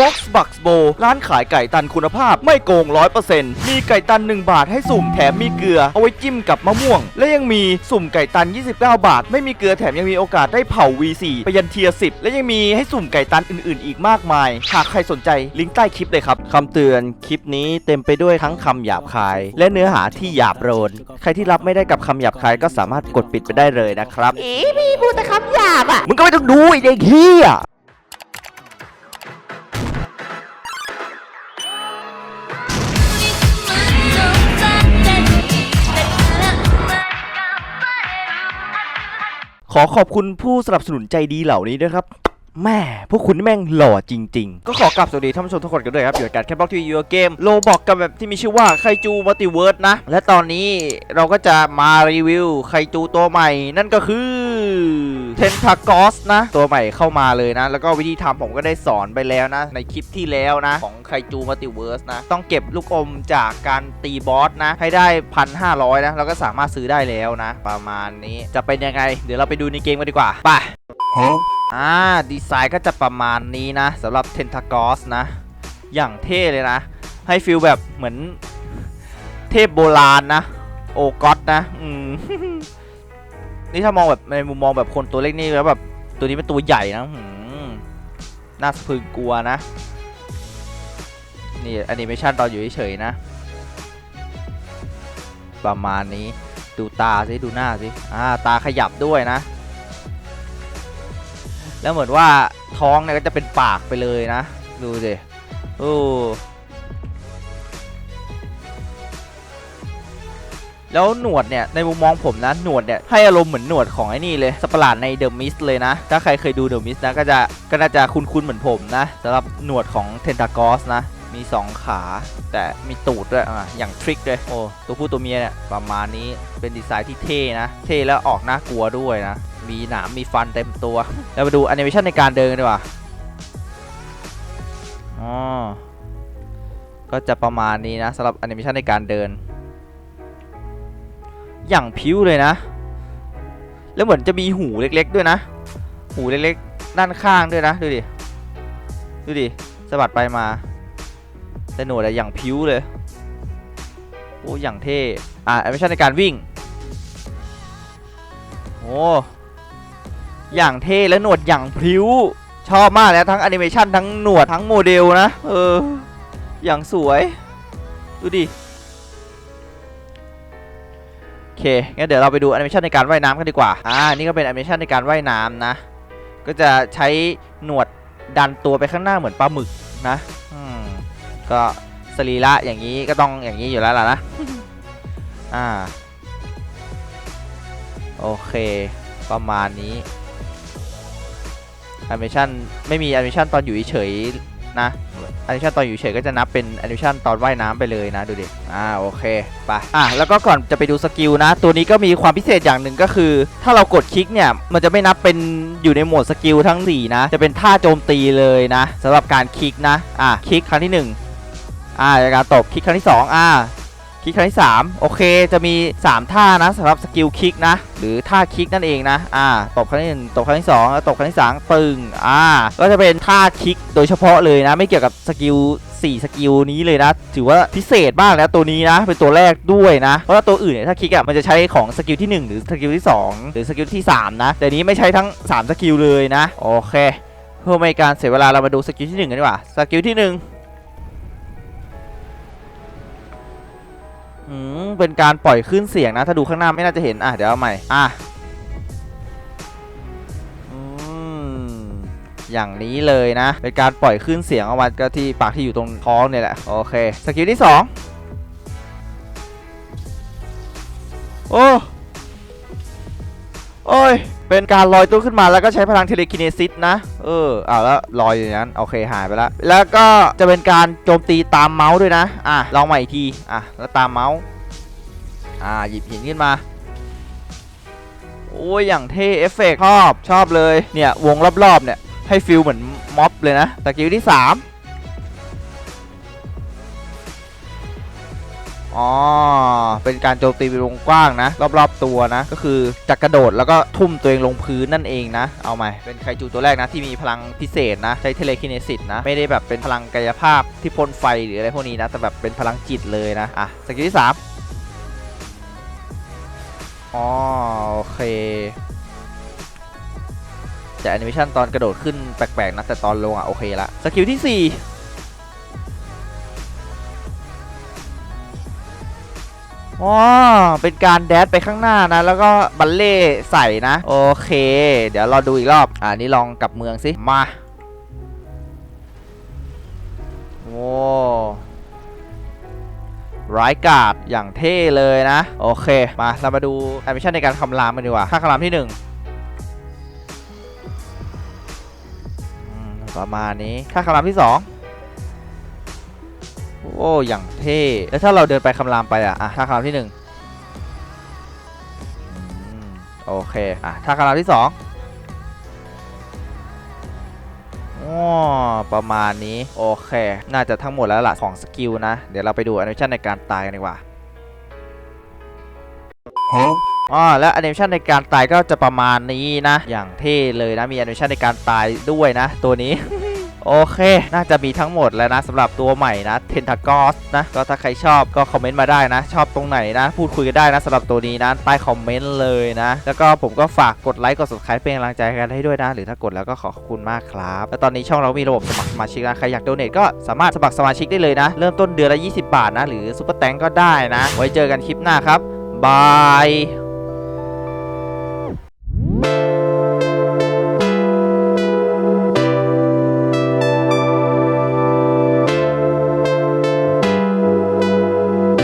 Box Box b o ร้านขายไก่ตันคุณภาพไม่โกง 100%มีไก่ตัน 1 บาทให้สุ่มแถมมีเกลือ เอาไว้จิ้มกับมะม่วง และยังมีสุ่มไก่ตัน 29 บาท ไม่มีเกลือแถมยังมีโอกาสได้เผา V4 ไปยันเทียร์10 และยังมีให้สุ่มไก่ตันอื่นๆ อีกมากมาย หากใครสนใจลิงก์ใต้คลิปเลยครับคำเตือนคลิปนี้เต็มไปด้วยทั้งคำหยาบคาย และเนื้อหาที่หยาบโลนใครที่รับไม่ได้กับคำหยาบคายก็สามารถกดปิดไปได้เลยนะครับเอ๊ะพี่พูดแต่คำหยาบอะมึงก็ไม่ต้องดูไอ้เด็กเฮีย ขอขอบคุณผู้สนับสนุนใจดีเหล่านี้ด้วยครับแม่พวกคุณแม่งหล่อจริง ๆ ก็ขอกลับสวัสดีท่านผู้ชมทุกคนกันด้วยครับอยู่กับการแคปบล็อกทีวียูเกมโลบอกกับแบบที่มีชื่อว่าไคจูมัลติเวิร์สนะ และตอนนี้เราก็จะมารีวิวไคจูตัวใหม่ นั่นก็คือ เทนทากอสนะ ตัวใหม่เข้ามาเลยนะ แล้วก็วิธีทำผมก็ได้สอนไปแล้วนะ ในคลิปที่แล้วนะ ของไคจูมัลติเวิร์สนะ ต้องเก็บลูกอมจากการตีบอสนะ ให้ได้พันห้าร้อยนะเราก็สามารถซื้อได้แล้วนะ ประมาณนี้จะเป็นยังไง เดี๋ยวเราไปดูในเกมกันดีกว่าไปอ่าดีไซน์ก็จะประมาณนี้นะสำหรับเทนทากอสนะ อย่างเท่เลยนะ ให้ฟิลแบบเหมือนเทพโบราณนะ โอก็อตนะ อืม นี่ถ้ามองแบบในมุมมองแบบคนตัวเล็กนี่แล้วแบบตัวนี้เป็นตัวใหญ่นะหืมน่าสะพรึงกลัวนะ นี่แอนิเมชันตอนอยู่เฉยๆนะ ประมาณนี้ดูตาสิดูหน้าสิอ่าตาขยับด้วยนะ แล้วเหมือนว่าท้องเนี่ยก็จะเป็นปากไปเลยนะ ดูสิโอ้ แล้วหนวดเนี่ยในมุมมองผมนะหนวดเนี่ยให้อารมณ์เหมือนหนวดของไอ้นี่เลยสปาร์ลาดในเดอะมิสเลยนะ ถ้าใครเคยดูเดอะมิสนะก็จะก็น่าจะคุ้นๆเหมือนผมนะสำหรับหนวดของเทนตากอสนะมี 2 ขา แต่มีตูดด้วยอะอย่างทริกเลยโอ้ตัวผู้ตัวเมียเนี่ยประมาณนี้เป็นดีไซน์ที่เท่นะ เท่แล้วออกน่ากลัวด้วยนะ มีหนามมีฟันเต็มตัว แล้วมาดูแอนิเมชันในการเดินกันดีกว่าอ๋อก็จะประมาณนี้นะสำหรับแอนิเมชันในการเดิน อย่างผิวเลยนะ แล้วเหมือนจะมีหูเล็กๆด้วยนะ หูเล็กๆ ด้านข้างด้วยนะ ดูดิ ดูดิสะบัดไปมา แต่หนวดอะอย่างผิวเลย โอ้อย่างเท่ อะแอนิเมชันในการวิ่ง โอ้อย่างเท่และหนวดอย่างพิ้ว ชอบมากแล้วทั้งแอนิเมชันทั้งหนวดทั้งโมเดลนะ เออ อย่างสวย ดูดิ อเคงั้นเดี๋ยวเราไปดูแอนิเมชันในการว่ายน้ำกันดีกว่า อ่า นี่ก็เป็นแอนิเมชันในการว่ายน้ำนะ ก็จะใช้หนวดดันตัวไปข้างหน้าเหมือนปลาหมึกนะอืมก็สรีระอย่างนี้ก็ต้องอย่างนี้อยู่แล้วล่ะนะ อ่า โอเค ประมาณนี้แอนิเมชันไม่มีแอนิเมชันตอนอยู่เฉยๆนะ แอนิเมชันตอนอยู่เฉยก็จะนับเป็นแอนิเมชันตอนว่ายน้ำไปเลยนะดูดิ อ่าโอเคไปอะแล้วก็ก่อนจะไปดูสกิลนะ ตัวนี้ก็มีความพิเศษอย่างหนึ่งก็คือ ถ้าเรากดคลิกเนี่ย มันจะไม่นับเป็นอยู่ในโหมดสกิลทั้ง 4 นะ จะเป็นท่าโจมตีเลยนะสำหรับการคลิกนะ อะคลิกครั้งที่ 1อ่าจากการตบคลิกครั้งที่ 2 อ่า คลิกครั้งที่ 3 โอเคจะมี 3 ท่านะสำหรับสกิลคลิกนะ หรือท่าคลิกนั่นเองนะอ่าตบครั้งที่1ตบครั้งที่2แล้วตบครั้งที่3ปึงอ่าก็จะเป็นท่าคลิกโดยเฉพาะเลยนะ ไม่เกี่ยวกับสกิล4สกิลนี้เลยนะ ถือว่าพิเศษมากนะตัวนี้นะ เป็นตัวแรกด้วยนะ เพราะว่าตัวอื่นเนี่ยถ้าคลิกอะมันจะใช้ของสกิลที่ 1 หรือสกิลที่ 2 หรือสกิลที่ 3 นะ แต่นี้ไม่ใช้ทั้ง 3 สกิลเลยนะ โอเค เพื่อไม่การเสียเวลาเรามาดูสกิลที่ 1 กันดีกว่า สกิลที่ 1 อืมเป็นการปล่อยขึ้นเสียงนะ ถ้าดูข้างหน้าไม่น่าจะเห็น อะ เดี๋ยวเอาใหม่ อะอืมอย่างนี้เลยนะ เป็นการปล่อยขึ้นเสียงออกมาก็ที่ปากที่อยู่ตรงท้องเนี่ยแหละ โอเค สกิลที่ 2 โอ้ โอ้ย เป็นการลอยตัวขึ้นมาแล้วก็ใช้พลังเทเลคิเนซิสนะ เอออ้าวแล้วลอยอย่างนั้น โอเคหายไปแล้ว แล้วก็จะเป็นการโจมตีตามเมาส์ด้วยนะ อะ ลองใหม่อีกที อะ แล้วตามเมาส์ อ่า หยิบหินขึ้นมา โอ้ย อย่างเท่เอฟเฟกชอบ ชอบเลย เนี่ย วงรอบๆ เนี่ย ให้ฟิลเหมือนม็อบเลยนะสกิลที่ 3 อ๋อ เป็นการโจมตีเป็นวงกว้างนะ รอบๆตัวนะ ก็คือจะกระโดดแล้วก็ทุ่มตัวเองลงพื้นนั่นเองนะ เอาใหม่ เป็นไคจูตัวแรกนะที่มีพลังพิเศษนะ ใช้เทเลคินเนซิสนะ ไม่ได้แบบเป็นพลังกายภาพที่พ่นไฟหรืออะไรพวกนี้นะ แต่แบบเป็นพลังจิตเลยนะ อะ สกิลที่สามอ๋อโอเคแต่แอนิเมชันตอนกระโดดขึ้นแปลกๆนะแต่ตอนลงอะโอเคละ สกิลที่สี่ อ๋อเป็นการแดดไปข้างหน้านะ แล้วก็บัลเล่ใส่นะ โอเค เดี๋ยวเราดูอีกรอบ อ่านี่ลองกลับเมืองสิ มา โอ้ร้ายกาดอย่างเท่เลยนะ โอเค มาเรามาดูแอนิเมชันในการคำรามกันดีกว่าค่าคำรามที่หนึ่งประมาณนี้ค่าคำรามที่สอง อ้อย่างเท่ แล้วถ้าเราเดินไปคำรามไปอะอะท่าคำรามที่หนึ่งโอเคอะท่าคำรามที่สองอ๋อประมาณนี้ โอเค น่าจะทั้งหมดแล้วล่ะ ของสกิลนะ เดี๋ยวเราไปดูแอนิเมชันในการตายกันดีกว่าอ๋อและแอนิเมชันในการตายก็จะประมาณนี้นะ อย่างเท่เลยนะ มีแอนิเมชันในการตายด้วยนะ ตัวนี้ โอเค น่าจะมีทั้งหมดแล้วนะสำหรับตัวใหม่นะ Tentacles นะก็ถ้าใครชอบก็คอมเมนต์มาได้นะ ชอบตรงไหนนะ พูดคุยกันได้นะสำหรับตัวนี้นะใต้คอมเมนต์เลยนะ แล้วก็ผมก็ฝากกดไลค์กด subscribe เป็นกำลังใจกันให้ด้วยนะ หรือถ้ากดแล้วก็ขอขอบคุณมากครับ แล้วตอนนี้ช่องเรามีระบบสมัครสมาชิกนะใครอยากโดเนทก็สามารถสมัครสมาชิกได้เลยนะ เริ่มต้นเดือนละ 20 บาทนะ หรือซุปเปอร์แตงก็ได้นะ ไว้เจอกันคลิปหน้าครับบาย